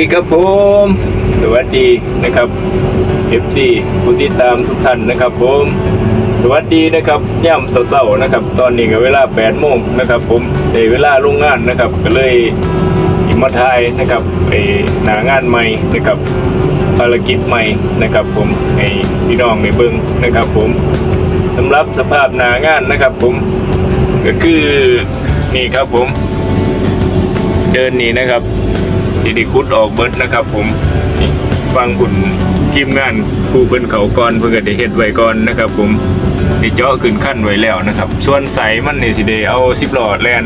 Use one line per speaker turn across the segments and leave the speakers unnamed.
ดีครับผม สวัสดีนะครับ FC ผู้ติดตามทุกท่านนะครับผม สวัสดีนะครับย่ำเศร้าๆนะครับ ตอนนี้ก็เวลา8โมงนะครับ ผมในเวลาโรงงานนะครับ ก็เลยอิมาทายนะครับไอหนางานใหม่นะครับภารกิจใหม่นะครับ ผมให้พี่น้องในเบิ้งนะครับ ผมสำหรับสภาพหนางานนะครับ ผมก็คือนี่ครับผม เดินนี่นะครับ สิไดิคุดออกเบิร์ดนะครับ ผมนี่ฟังคุณทีมงานผู้เพิ่นเขาก่อนเพื่อได้เฮ็ดไว้ก่อนนะครับ ผมนี่เจาะขึ้นขั้นไว้แล้วนะครับ ส่วนใสมันนี่สิได้เอา10หลอดแลน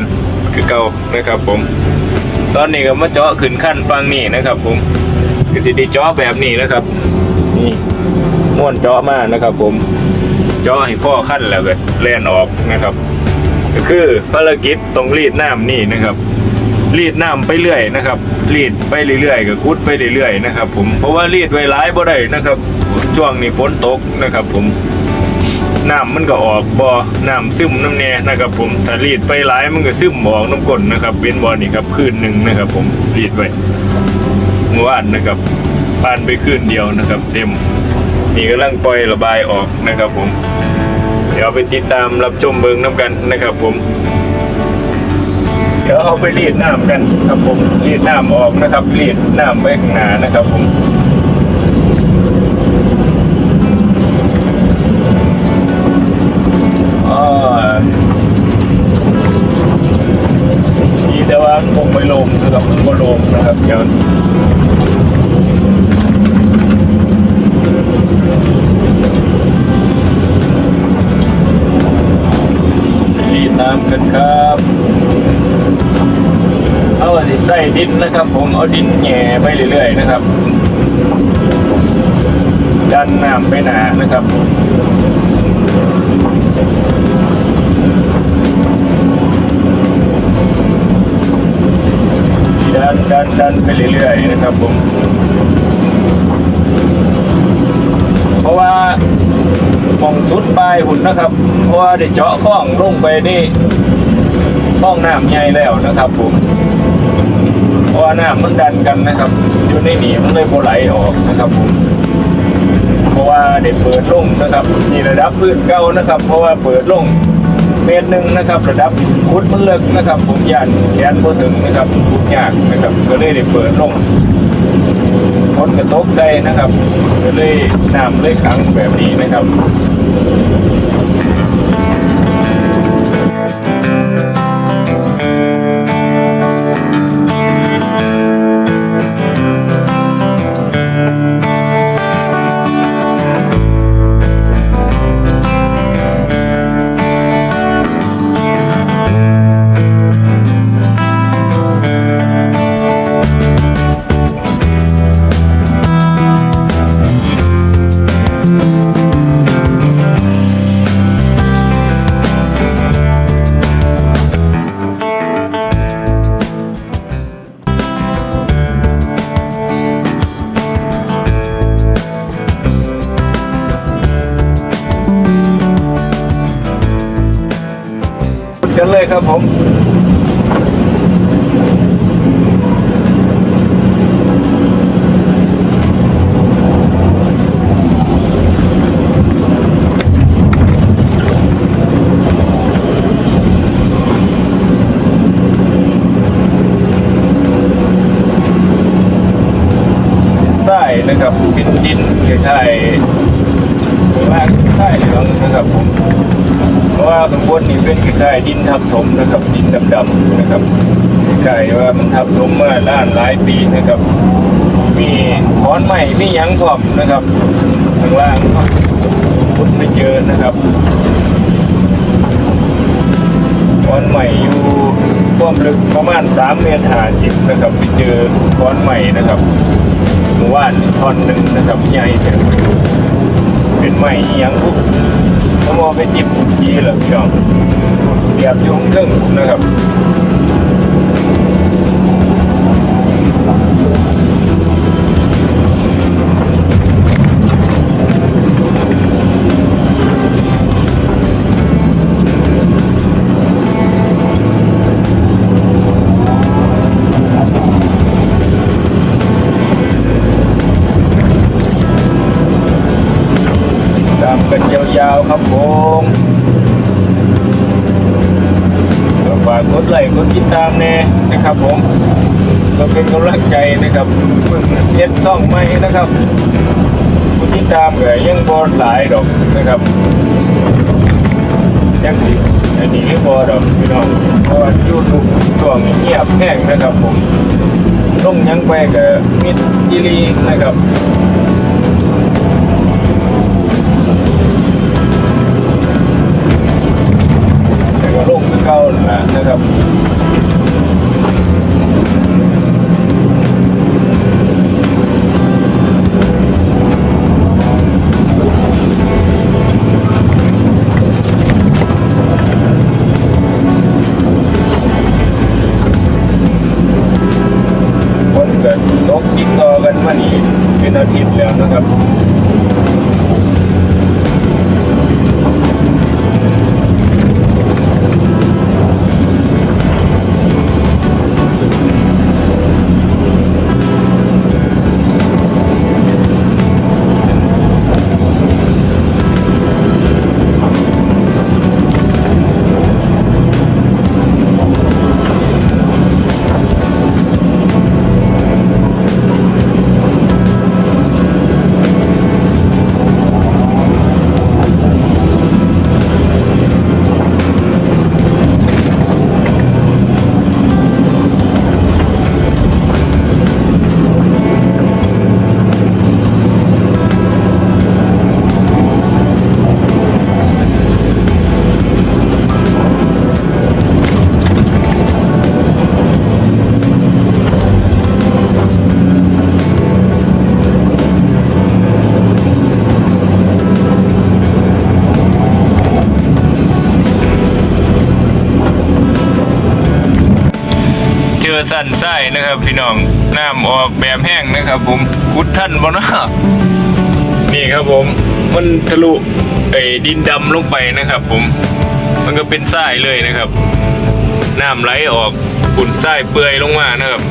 คือเก่านะครับ ผม ตอนนี้ก็มาเจาะขึ้นขั้นฟังนี่นะครับ ผมก็สิได้เจาะแบบนี้นะครับนี่ม้วนเจาะมากนะครับ ผมเจาะให้พ่อขั้นแล้วก็แลนออกนะครับ ก็คือภารกิจตรงรีดน้ำนี่นะครับ รีดน้ำไปเรื่อยนะครับรีดไปเรื่อยๆก็คุดไปเรื่อยๆนะครับ ผมเพราะว่ารีดไว้หลายบ่ได้นะครับ ช่วงนี้ฝนตกนะครับ ผมน้ำมันก็ออกบ่อน้ำซึมน้ำแน่นะครับ ผมถ้ารีดไปหลายมันก็ซึมออกน้ำก้นนะครับเป็นบ่อนี่ครับคืนหนึ่งนะครับ ผมรีดไว้เมื่อวานนะครับผ่านไปคืนเดียวนะครับ เต็มนี่กำลังปล่อยระบายออกนะครับ ผม เดี๋ยวไปติดตามรับชมเบิงน้ำกันนะครับ ผม เดี๋ยวเอาไปรีดน้ำกันครับผมรีดน้ำออกนะครับรีดน้ำไว้ข้างหน้านะครับผมอ่าดีแต่ว่าคงไม่ลงนะครับมันก็ลงนะครับเดี๋ยว ดินนะครับ ผมเอาดินแหย่ไปเรื่อยๆนะครับดันน้ำไปหนานะครับดันดันดันไปเรื่อยๆนะครับผมเพราะว่ามองสุดปลายหุ่นนะครับ เพราะว่าได้เจาะข้องลงไปนี่ข้องน้ำใหญ่แล้วนะครับผม เพราะว่าน้ำมันดันกันนะครับ อยู่ในนี่มันเลยโบไหลออกนะครับผมเพราะว่าเด็เปิดลงนะครับนี่ระดับพื้นเก่านะครับ เพราะว่าเปิดลงเมตรหนึ่งนะครับ ระดับคุดมันเลิกนะครับ ผมยันแขนพอถึงนะครับคุดยากนะครับ ก็เลยได้เปิดลงพ้นกระตกใส่นะครับ ก็เลยน้ำเลยขังแบบนี้นะครับ ครับผมใส่นะครับเป็นดินคล้ายๆลากใส่เหลืองนะครับผม เพ นี่เป็นคล้ายๆดินทับถมนะครับดินดำๆนะครับคล้ายว่ามันทับถมมาล้านหลายปีนะครับ มีขอนไม้มียังพร้อมนะครับข้างล่างคุณไปเจอนะครับขอนใหม่อยู่ความลึกประมาณ3เมตร50นะครับไปเจอขอนใหม่นะครับเมื่านท่อนหนึ่งนะครับใหญ่เป็นไม้ยังปุ๊บ ผมเอาไปจิบทีเหรอพี่น้องเสียบอยุ่งเรื่องนะครับ ติดตามแน่นะครับผมก็เป็นกำลังใจนะครับเอ็ดช่องใหม่นะครับผู้ติดตามก็ยังบ่หลายดอกนะครับยังสิอันนี้ไม่พอดอกพี่น้องเพราะว่ายูทูบช่วงเงียบแห้งนะครับผมลงยังไปก็มิดจิลีนะครับแต่ก็ลงคือเก่านั่นล่ะนะครับ เจอสันไส้นะครับ พี่น้องน้ำออกแบบแห้งนะครับ ผมกุดท่านบ่เนาะนี่ครับผม มันทะลุไอ้ดินดำลงไปนะครับ ผม มันก็เป็นทรายเลยนะครับน้ำไหลออกขุ่นทรายเปื่อยลงมานะครับ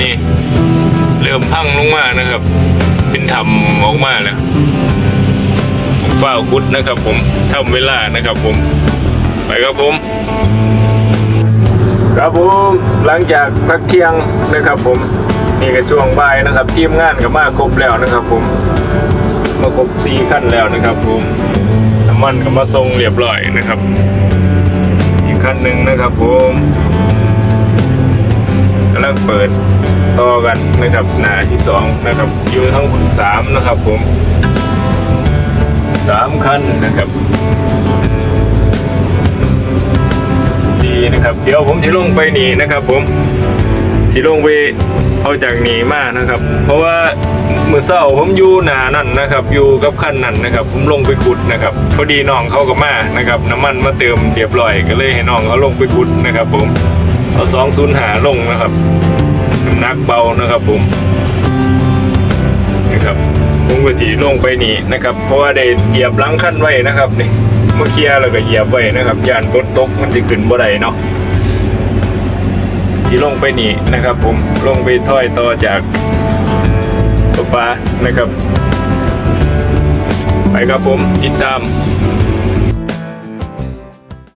นี่ เริ่มพังลงมานะครับ เป็นทำออกมาแล้วฝ้าคุดนะครับ ผมทำเวลานะครับ ผม ไปครับผม ครับผมหลังจากพักเที่ยงนะครับผมนี่ก็ช่วงบ่ายนะครับทีมงานก็มาครบแล้วนะครับ ผมมาครบสี่ขั้นแล้วนะครับ ผมน้ำมันก็มาส่งเรียบร้อยนะครับ อีกขั้นหนึ่งนะครับ ผมกำลังเปิดต่อกันนะครับหน้าที่สองนะครับอยู่ทั้งหมดสามนะครับ ผมสามขั้นนะครับ นะครับ เดี๋ยวผมจะลงไปหนีนะครับ ผมสีลงไปเอาจากหนีมานะครับ เพราะว่ามือเศร้าผมอยู่หนานั่นนะครับ อยู่กับขั้นนั่นนะครับ ผมลงไปขุดนะครับ พอดีน้องเขาก็มานะครับ น้ำมันมาเติมเรียบร้อยก็เลยให้น้องเขาลงไปขุดนะครับ ผมเอาสองศูนย์หาลงนะครับน้ำหนักเบานะครับผมนะครับผมก็สีลงไปนี่นะครับ เพราะว่าได้เหยียบลังขั้นไว้นะครับนี่ เมื่อเคลียร์แล้วก็เหยียบไว้นะครับยานรถตกมันจะขึ้นบ่ได้เนาะที่ลงไปนี่นะครับ ผมลงไปถ้อยต่อจากตัวปลานะครับ ไปครับผมติดตาม